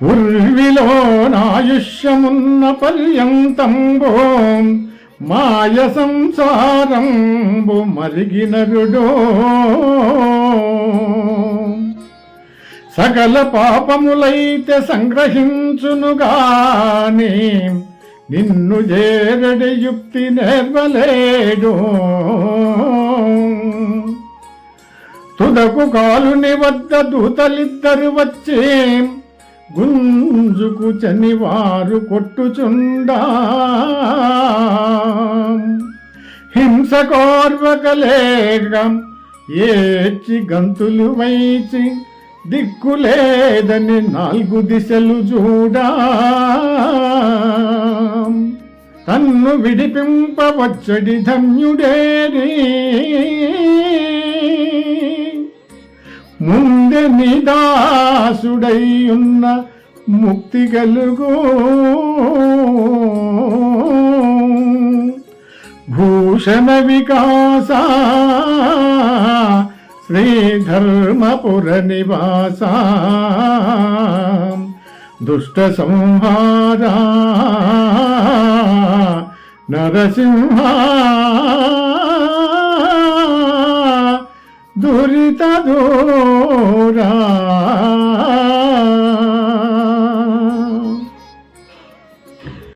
ఉర్విలో నాయుష్యమున్న పర్యంతంబో మాయ సంసారంబు మరిగినరుడో సకల పాపములైతే సంగ్రహించునుగాని నిన్ను చేరడి యుక్తి నేర్వలేడు. తుదకు కాలుని వద్ద దూతలిద్దరు వచ్చి గుంజుకు చనివారు కొట్టుచుండా. హింస కోర్వకలేక ఏచి గంతులు వైచి దిక్కులేదని నాలుగు దిశలు చూడా. తన్ను విడిపింపవచ్చడి ధన్యుడేరి ముందు నిదాసుడై ఉన్న ముక్తి కలుగు. భూషణ వికాస శ్రీధర్మపుర నివాస. దుష్ట సంహార నరసింహ దురిత దూరా